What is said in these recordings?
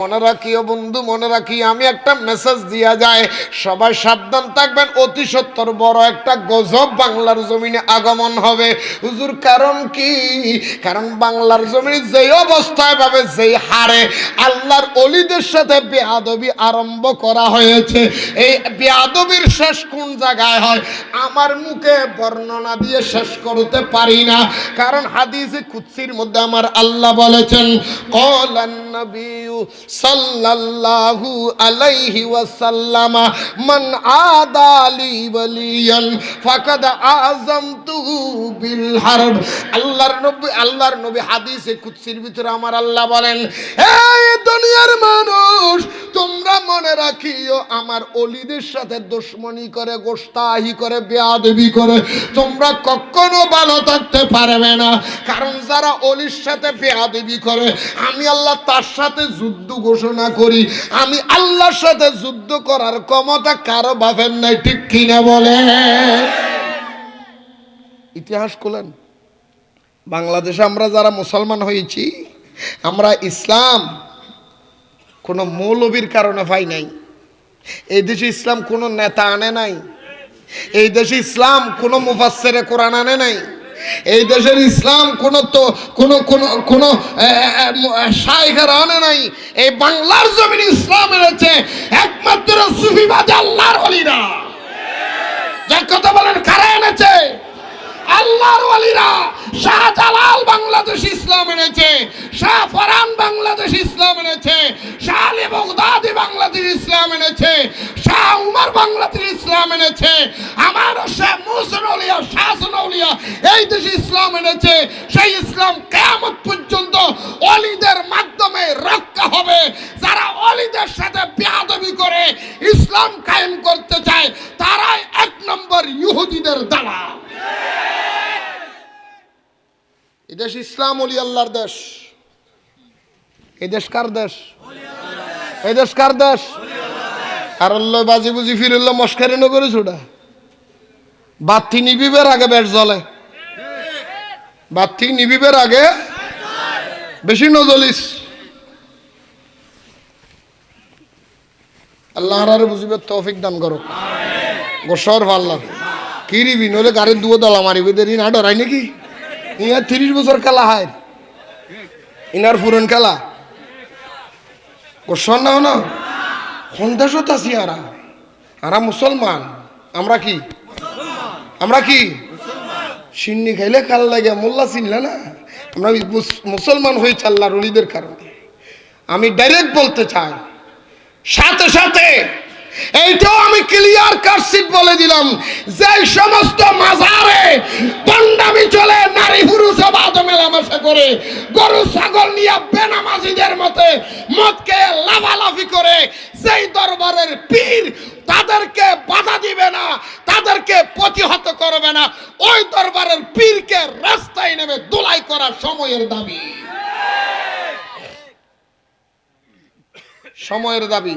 মনে রাখিও বন্ধু, মনে রাখি আমি একটা মেসেজ দিয়া যায়। সবাই সাবধান থাকবেন, অতি সত্তর, বড় একটা গজব বাংলার জমিনে আগমন হবে। হুজুর, কারণ কি? কারণ বাংলার জমিনে যেই অবস্থায় পাবে যেই হারে আল্লাহর অলিদের সাথে বেয়াদবি আরম্ভ করা হয়েছে। এই বেয়াদবির শেষ কোন জায়গায় হয়? আমার মুখে বর্ণনা দিয়ে শেষ করতে পারি না। কারণ হাদিসে কুৎসির মধ্যে আমার আল্লাহ বলেছেন, কলান সাল্লাল্লাহু আলাইহি ওয়াসাল্লাম, মান আদালি ওয়ালিয়ান ফাকাদ আযমতুহু বিল হারব। আল্লাহর নবী আল্লাহর নবী হাদিসে কুৎসির ভিতরে আমার আল্লাহ বলেন, এই দুনিয়ার মানুষ, তোমরা মনে রাখিও, আমার অলিদের সাথে দুশ্মনী করে, গোস্তাহি করে, বেয়াদবি করে, তোমরা কখনো ভালো থাকতে পারবে না। কারণ যারা অলির সাথে বেয়াদবি করে, আমি আল্লাহ তার সাথে যুদ্ধ ঘোষণা করি, আমি আল্লাহর সাথে যুদ্ধ করার ক্ষমতা কারও ভাবেন নাই, ঠিক কিনা বলে ইতিহাস খোলেন। বাংলাদেশে আমরা যারা মুসলমান হয়েছি, আমরা ইসলাম কোনো মৌলবীর কারণে পাই নাই। এই দেশে ইসলাম কোনো নেতা আনে নাই। এই দেশে ইসলাম কোনো মুফাসসিরে কোরআন আনে নাই। এই দেশের ইসলাম কোন তো, কোন কোন শাইখার আনে নাই। এই বাংলার জমিন ইসলাম এনেছে, একমাত্র সুফিবাদ আল্লাহর অলিরা যার কথা বলেন, কারা এনেছে? আল্লাহর ওয়ালিরা শাহজালাল বাংলাদেশ ইসলাম এনেছে, শাহ ফরান বাংলাদেশ ইসলাম এনেছে, শাহ আলী বাংলাদেশ ইসলাম এনেছে শাহ উমর বাংলাদেশ ইসলাম এনেছে, আমার মুহসিন আউলিয়া এই দেশে ইসলাম এনেছে, সেই ইসলাম কিয়ামত পর্যন্ত অলিদের মাধ্যমে রক্ষা হবে। যারা অলিদের সাথে বেয়াদবি করে ইসলাম কায়েম করতে চায়, তারাই এক নম্বর ইহুদিদের দালাল। এই দেশ ইসলাম অলি আল্লাহর দেশ। এই দেশ কার দেশ? এই দেশ কার দেশ? আর আল্লাহ বাজি বুঝি ফিরল মস্কারি নগরে ছোটা বাতি নিবিবের আগে বেশ জ্বলে। বাতি নিবিবের আগে বেশি নজলিস আল্লাহ আর বুঝিবে তৌফিক দান করো গোসর ভাল্লা কি রিবি নলে গাড়ির দুয়ো দলা মারিবে। দেরি না, ডরাই নাকি? ইনার তিরিশ বছর খেলা হয়। ইনার পুরন খেলা। গোসর না না? সন্দেশত আছি আরা আরা মুসলমান আমরা কি? আমরা কি? সিন্নি খাইলে কাল লাগে মোল্লা চিনলে না? আমরা মুসলমান হয়েছে আল্লাহ রলিদের কারণে। আমি ডাইরেক্ট বলতে চাই সাথে সাথে এইটাও আমি ক্লিয়ার কাটসিট বলে দিলাম। যে সমস্ত মাজারে পন্ডামি চলে, নারী পুরুষ বাদ মেলামেশা করে, গরু, ছাগল নিয়ে বেনামাজিদের মতে মদকে লাফালাফি করে, যেই দরবারের পীর তাদেরকে বাধা দিবে না, তাদেরকে প্রতিহত করবে না, ওই দরবারের পীরকে রাস্তায় নেমে দোলাই করার সময়ের দাবি। সময়ের দাবি।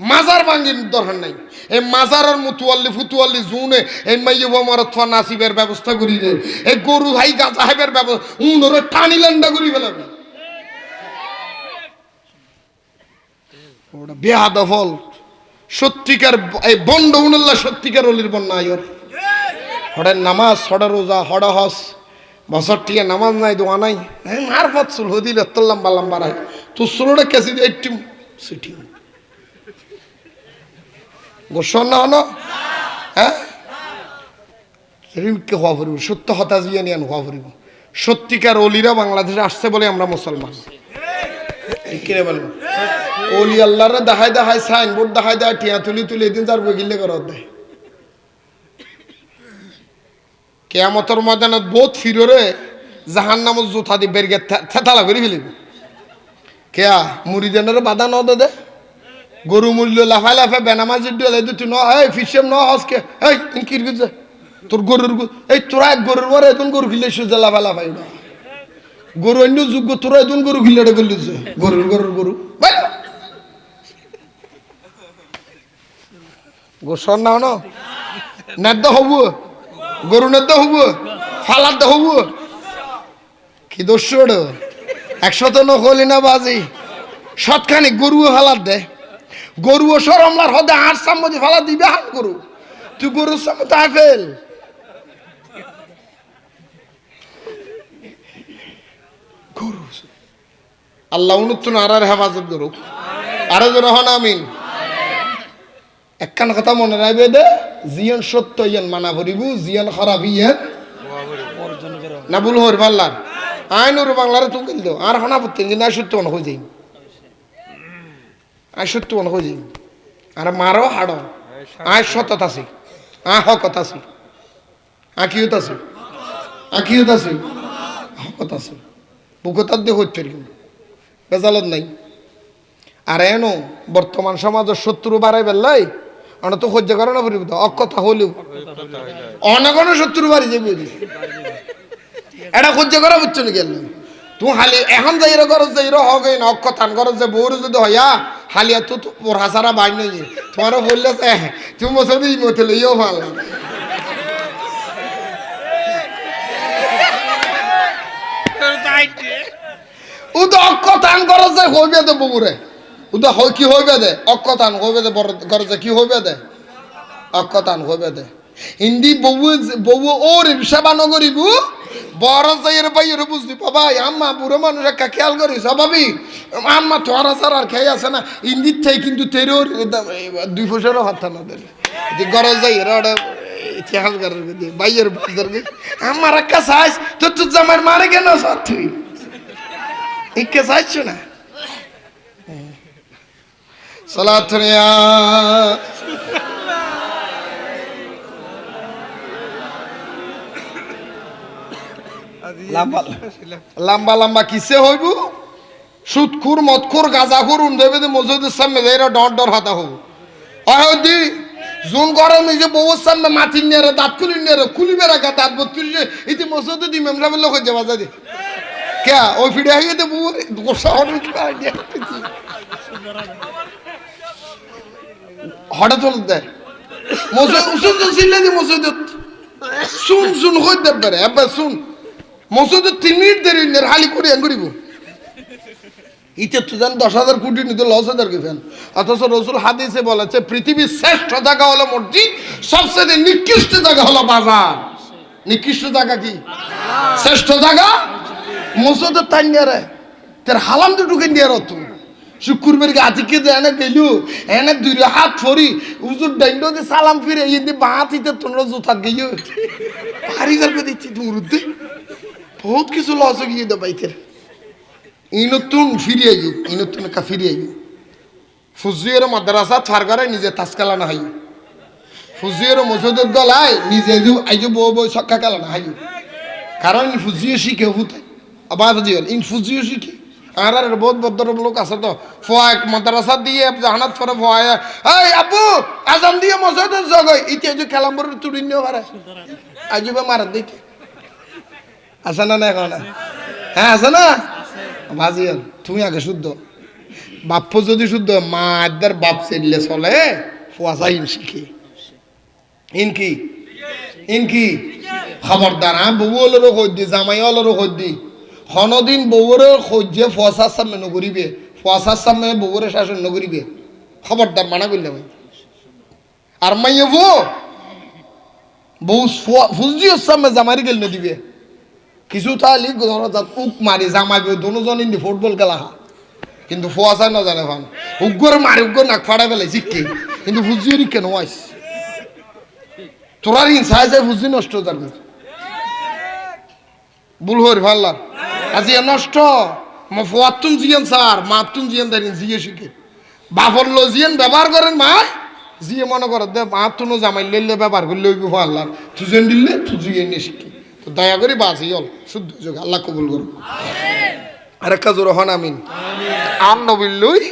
মাজার ভাঙ্গির দরকার নাই। এই মাজারের মুতুয়াল্লি ফুতুয়াল্লি জুনে এই মাইয়ে বোমার থোয়া নাসিবের ব্যবস্থা করি দে। এই গরু ভাই গাছা ব্যবস্থা উনরে টানি লান্ডা করি ফেলাবে। বেহাদা ফল। সত্যিকার এই বন্ড উনল্লা সত্যিকার অলির বন্যা আয়র হড়ের নামাজ হড়া রোজা হড়া হস বছর টিকে নামাজ নাই, দোয়া নাই। পথ চুল হদিল এত লম্বা লম্বা রাখ তুই চুলোটা কেসি দিয়ে একটি সিটি। গোসন না হনো হ্যাঁ? এরকম কে হওয়া ফুরিব, সত্য হতাশ দিয়ে নিয়ে হওয়া ফুরিব। সত্যিকার অলিরা বাংলাদেশে আসছে বলে আমরা মুসলমান। কিনে বলব অলি আল্লাহরে দেখায় দেখায় সাইনবোর্ড দেখায় দেখায় টিয়া তুলি তুলি এদিন তার বগিলে করার দেয়। কেয়ামতর ময়দানত বহুত ফিররে জাহান নামত জোথা দি বেরগে থেতালা করে ফেলিব। কেয়া মুড়িদানের বাধা ন দে। গরু মূল্য লাফাই লাফাই বেনামাজির ডলে দুটি ন, এই ফিসেম ন হসকে এই ইনকির গুজে, তোর গরুর এই তোরা এক গরুর মরে এখন গরু খিলে সুজে লাফা লাফাই উড়া গরু অন্য যোগ্য তোরা এখন গরু খিলে যে, গরুর গরুর গরু। গোসর না ন নেদ্য হব, গরু নেদ্য হব ফালাদ্য হব। কি দোষ একশো তো নকলি না বাজি। সৎখানি গরুও ফালার দে গরুও সরমলার হদে আর সাম্মতি ফালা দিবে হান গরু। তুই গরুর সামনে তাই ফেল। গরু। আল্লাহ উন্নত আর হেফাজত করুক। আরও জন হন আমিন। একখান কথা মনে রাখবে দে, জিয়ান সত্য ইয়ান মানা ভরিবু, জিয়ান খারাপ ইয়ান। না ভুল হর পাল্লার আইন ওর বাংলারে তুই কিনতো আর হনা পড়তেন কিন্তু আই সত্য মনে হয়ে যাই আই সত্য মনে যাই। আর মারো হাড়ো। আয় সতত আছে আ হকত আছে আকিয়ত আছে আকিয়ত আছে হকত আছে বুকতার দিয়ে হচ্ছে বেজালত নাই। আর এনো, বর্তমান সমাজের শত্রু বাড়াই বেলাই অনেক তো সহ্য করে না পরিব অকথা হলেও অনেকনো শত্রু বাড়ি যাবে এটা সহ্য করা বুঝছ নি গেল তুই হালি এখন যাই রে গরজ যাই হগে না অকথান গরজ যে বউর যদি হইয়া হালিয়া তো তো পড়া সারা বাই নই তোমারও বললে যে তুমি বছর দিই মতে লইও ভালো ও তো অকথান গরজ যে, হইবে দে বউরে ও তো হয় কি হইবে দে? অকথান হইবে দে বড় গরজ কি হইবে দে? অকথান হইবে দে। হিন্দি বউ বউ ওর সেবা নগরিব বড় যাইয়ের বাইয়ের বুঝলি বাবাই আম্মা বুড়ো মানুষ একটা খেয়াল করিস ভাবি? আম্মা তোরা সার আর খেয়ে আছে না। ইন্দির থেকে কিন্তু তেরোর দুই ফুসেরও হাত না দেয়। যে গরজ যাইয়ের ওটা খেয়াল করার বাইয়ের বাজার আমার একটা সাইজ, তোর তোর জামার মারে কেন সর তুই? ইকে চাইছ না সালাতুনিয়া লম্বা লম্বা লম্বা কিসে হইব? সুদখুর মদখুর গাজাখুর উন্দেবে দে মসজিদের সামনে যাইরা ডর ডর হাতা হব অহদি জুন গরম নিজে বউর সামনে মাথি নিয়ে দাঁত খুলি নিয়ে খুলিবে রাখা দাঁত বত্রিশে ইতি মসজিদে দি মেমরা বললে হয়ে যাবা যাদি কে ওই ফিরে হয়ে গেতে বউর গোসা হঠাৎ হঠাৎ হল দেয় মসজিদ উসুন ছিলে দি মসজিদত শুন শুন হই দেব এবার শুন। মসজিদে তিন মিনিট দেরি হালি করে এন করিব ইতে তো জান দশ হাজার কোটি নিতে লস হাজার গেছেন অথচ রসুল হাদিসে বলেছে, পৃথিবীর শ্রেষ্ঠ জায়গা হলো মসজিদ, সবচেয়ে নিকৃষ্ট জায়গা হলো বাজার। নিকৃষ্ট জায়গা কি? শ্রেষ্ঠ জায়গা? মসজিদের তাই নিয়ে রে। তোর হালাম তো ঢুকে নিয়ে রত শুকুরবার গে আতিকে যে এনে গেলু, এনে দুই হাত ফরি উজুর ডাইন্ড সালাম ফিরে ইন্দি বাঁত ইতে তোমরা জুতার গিয়ে ভারী গল্প দিচ্ছি উরুদ্দে বহুত কিছু লস গিয়ে দে বাইতের। ইনতুন ফিরিয়ে গিয়ে ইনতুন কা ফিরিয়ে গিয়ে ফুজিয়ের মাদ্রাসা ছাড়গারে নিজে তাসকালা না হাই ফুজিয়ের মসজিদের গলায় নিজে আইজো বউ বউ সক্কা কালা না হাই কারণ ফুজিয়ে শিখে হুতাই আবার ফুজিয়ে ইন ফুজিয়ে শিখে। আর বহুত ভদ্র লোক আছে তো। ফোয়া মাদ্রাসা দিয়ে জাহানাত পরে ফোয়া এই আব্বু, আজান দিয়ে মসজিদের জগই ইতি আইজো খেলাম্বর তুড়ি নিয়ে পারে আইজো মার দেখে আছে না না এখন? হ্যাঁ আছে না? ভাজিয়াল তুমি আগে শুদ্ধ। বাপ্প যদি শুদ্ধ, মা আদার বাপ চেললে চলে ফুয়াশা ইন শিখি ইন কি? ইন কি? খবরদার হ্যাঁ বউ হলেরও খোঁজ জামাই হলেরও খোঁজ হনদিন বউরে খোঁজে ফুয়াশার সামনে নগরিবে ফুয়াশার সামনে বউরে শাসন নগরিবে খবরদার, মানা করলে ভাই। আর মাইয়ে বউ? বউ ফুজিওর সামনে জামাই গেল দিবে। কিছু তাহলে উক মারি জামাইবে দুজন ইন্দি ফুটবল খেলা হা। কিন্তু ফোয়াশা না জানে ভান। উগ্গর মারি উগ্গর নাক ফাড়া ফেলে শিখকে কিন্তু ফুজিওর কেন আইস তোরার হিংসায় যায় ফুজি নষ্ট যার ভুল হর ভাল্লা আজি নষ্ট। মা ফোয়াতুন জিয়ান স্যার মাতুন জিয়ান দাঁড়িয়ে জিয়ে শিখে বাপর লো জিয়ান ব্যবহার করেন মা জিয়ে মনে করো দে মাতুনো জামাই লইলে ব্যবহার করলে ওই আল্লাহ তুজন দিলে তুজিয়ে নিয়ে শিখে তো দয়া করে বাঁচি অল। শুদ্ধ যোগ আল্লাহ কবুল করুন আর একটা জোর হন আমিন। আম নবিল্লই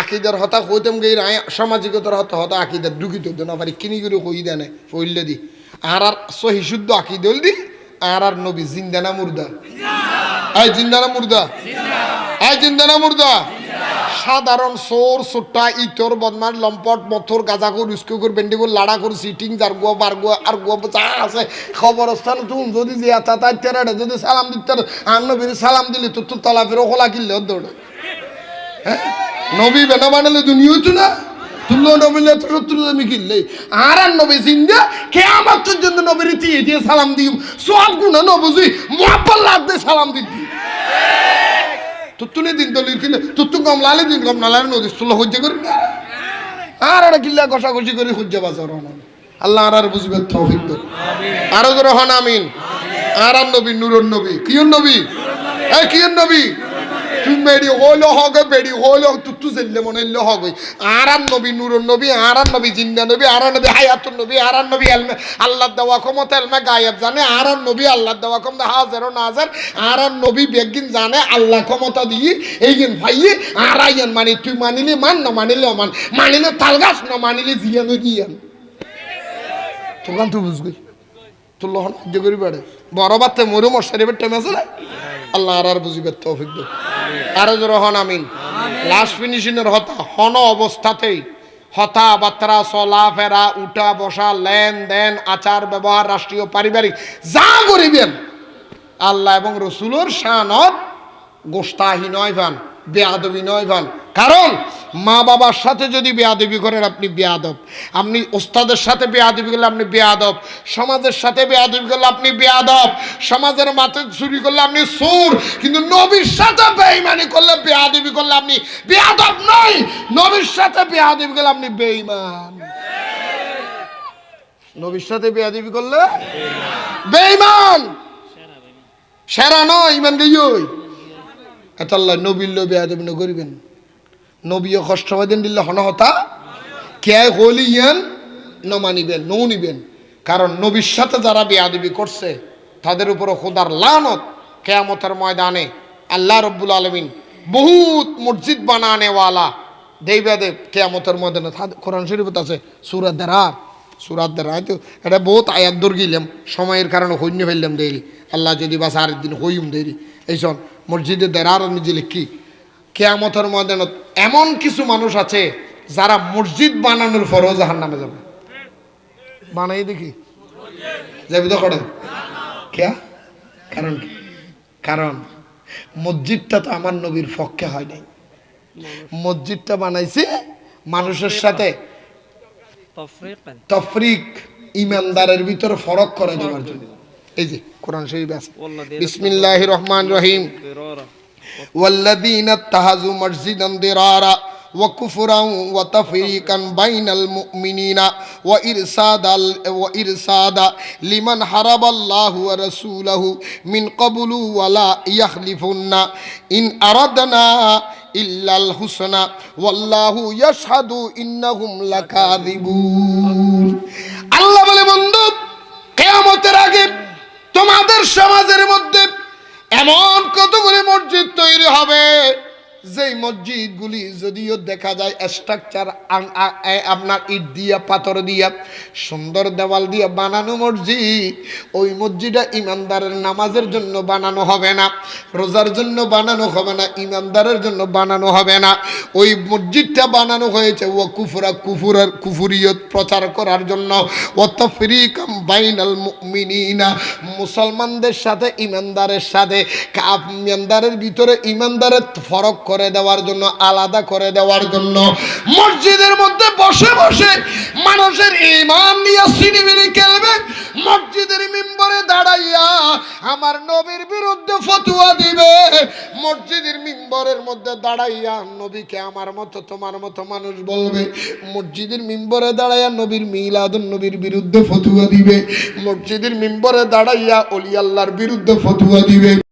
আকিদার হতা কইতাম গেই রায় সামাজিকতার হতা হতা আকিদার ঢুকিত না পারি কিনি করে কই দেনে কইলে দি। আর আর সহি শুদ্ধ আকিদল দি আর আর নবী জিন্দানা মুর্দা। আই জিন্দানা মুর্দা। আই জিন্দানা মুর্দা। সাধারণ সোর সোট্টা ইতর বদমার লম্পট মথর গাজাকুর উস্কুকুর বেন্ডিকুর লাড়াকুর সিটিং যার গুয়া বার গুয়া আর গুয়া যা আছে। খবরস্থান তুম যদি যে আতা তাই তেরাডে যদি সালাম দিতে আর নবীর সালাম দিলি তো তোর তলা ফেরো খোলা কিনলে দৌড়ে হ্যাঁ? নবী বেনা বানালে দুনিয়া হইতো না? তুল্য নবিলে তো আমি কিনলে আর আর নবী জিন্দা কে আমার নবীর দিয়ে দিয়ে সালাম দিম। সব গুণা নবুঝি দিয়ে সালাম দিতি তুত্তুনে দিন দলিল কিনে তুতু কম লালে দিন কম নালালে নদী তুলো সহ্য করি আর আর কিল্লা কষাকষি করে হজ্জা বাজার আল্লাহ আর আর বুঝবে তৌফিক আরও জোরে হন, আমিন। আর আর নবী, নুরুন নবী, কিয়ন নবী? এই কিয়ন নবী? তুই মেডি হইল হবে বেডি হইল তুত্তু জেললে মনে হইল হবে আর আর নবী, নুরন নবী আর আর নবী জিন্দা নবী আর আর নবী, হায়াতুন নবী আর আর নবী, আলমে, আল্লাহ দেওয়া ক্ষমতা, আলমে গায়েব জানে আর আর নবী, আল্লাহ দেওয়া ক্ষমতা, হাজারো নাজার আর আর নবী বেগিন জানে, আল্লাহ ক্ষমতা দিয়ে এইগিন ভাইয়ে আর আইয়ান মানি, তুই মানিলে মান, না মানিলে অমান, মানিলে তালগাছ, না মানিলে জিয়ান জিয়ান তোকান তুই বুঝবি। তোর লহন করি পারে বড় বাচ্চা মরু মশারি আছে না? আল্লাহ আর আর বুঝিবে, তৌফিক দো। আরও জোর হন আমিন। লাস্ট ফিনিশিংয়ের হতা হন অবস্থাতেই হতা বাত্রা চলা ফেরা উঠা বসা লেনদেন আচার ব্যবহার রাষ্ট্রীয় পারিবারিক যা করিবেন আল্লাহ এবং রসুলোর শানত গোস্তাহি নয় ভান। বেয়াদবি নয় ভান কারণ মা বাবার সাথে যদি বেয়াদবি করেন আপনি বেয়াদব। আপনি ওস্তাদের সাথে বেয়াদবি করলে আপনি বেয়াদব। সমাজের সাথে বেয়াদবি করলে আপনি বেয়াদব। সমাজের মাথে চুরি করলে আপনি সুর কিন্তু নবীর সাথে বেঈমানি করলে, বেয়াদবি করলে আপনি বেয়াদব নয়। নবীর সাথে বেয়াদবি করলে আপনি বেঈমান। নবীর সাথে বেয়াদবি করলে বেঈমান। সেরা নয়, ইমান গই এতাল্লাহ নবীর লোভে আদবিন করিবেন নবীও কষ্ট দিন দিলে হনহতা কে হলি ইয়ান ন মানিবেন, নৌ নিবেন কারণ নবীর সাথে যারা বেয়াদবি করছে, তাদের উপর খোদার লানত কেয়ামতের ময়দানে আল্লাহ রব্বুল আলমিন বহুত মসজিদ বানানেওয়ালা। দেবাদেব কেয়ামতের ময়দানে কোরআন শরীফত আছে সুরাত দেরার। সুরাত দেরার তো এটা বহুত আয়াত দূর গিলাম। সময়ের কারণে হইন্য ফেললাম দেরি আল্লাহ যদি বাস আর দিন হইম দেরি এইসব মসজিদে দেরার নিজে লিখি কেয়ামতের ময়দান এমন কিছু মানুষ আছে যারা মসজিদ বানানোর পরও জাহান নামে যাবে। বানাই দেখি। যাবি তো করে কেয়া? কারণ কি? কারণ মসজিদটা তো আমার নবীর পক্ষে হয় নাই। মসজিদটা বানাইছে মানুষের সাথে তফরিক ইমানদারের ভিতরে ফরক করে দেওয়ার জন্য। এই যে কোরআন শরীফ আছে والذين বিসমিল্লাহ রহমান রহিম ضرارا والذين اتخذوا مسجدا ضرارا وكفرا وتفريقا بين المؤمنين وإرسادا وإرسادا لمن حرب الله ورسوله من قبل ولا يخلفن إن أردنا إلا الحسنى والله يشهد إنهم لكاذبون আল্লাহ বলে বন্ধু কেয়ামতের আগে তোমাদের সমাজের মধ্যে এমন কতগুলি মসজিদ তৈরি হবে? যেই মসজিদগুলি যদিও দেখা যায় স্ট্রাকচার আপনার ইট দিয়া, পাথর দিয়া, সুন্দর দেওয়াল দিয়া বানানো মসজিদ, ওই মসজিদটা ইমানদারের নামাজের জন্য বানানো হবে না, রোজার জন্য বানানো হবে না, ইমানদারের জন্য বানানো হবে না। ওই মসজিদটা বানানো হয়েছে ও কুফুরা কুফুরের কুফুরিয়ত প্রচার করার জন্য। ও তফরিকাম বাইনাল মুমিনিনা, মুসলমানদের সাথে, ইমানদারের সাথে ইমানদারের ভিতরে ইমানদারের ফরক করে দেওয়ার জন্য, আলাদা করে দেওয়ার জন্য। মসজিদের মধ্যে বসে বসে মানুষের ইমান নিয়ে সিনিমিনি খেলবে। মসজিদের মিম্বরে দাঁড়াইয়া আমার নবীর বিরুদ্ধে ফতুয়া দিবে। মসজিদের মিম্বরের মধ্যে দাঁড়াইয়া নবীকে আমার মতো, তোমার মতো মানুষ বলবে। মসজিদের মিম্বরে দাঁড়াইয়া নবীর মিলাদুন নবীর বিরুদ্ধে ফতুয়া দিবে। মসজিদের মিম্বরে দাঁড়াইয়া অলি আল্লাহর বিরুদ্ধে ফতুয়া দিবে।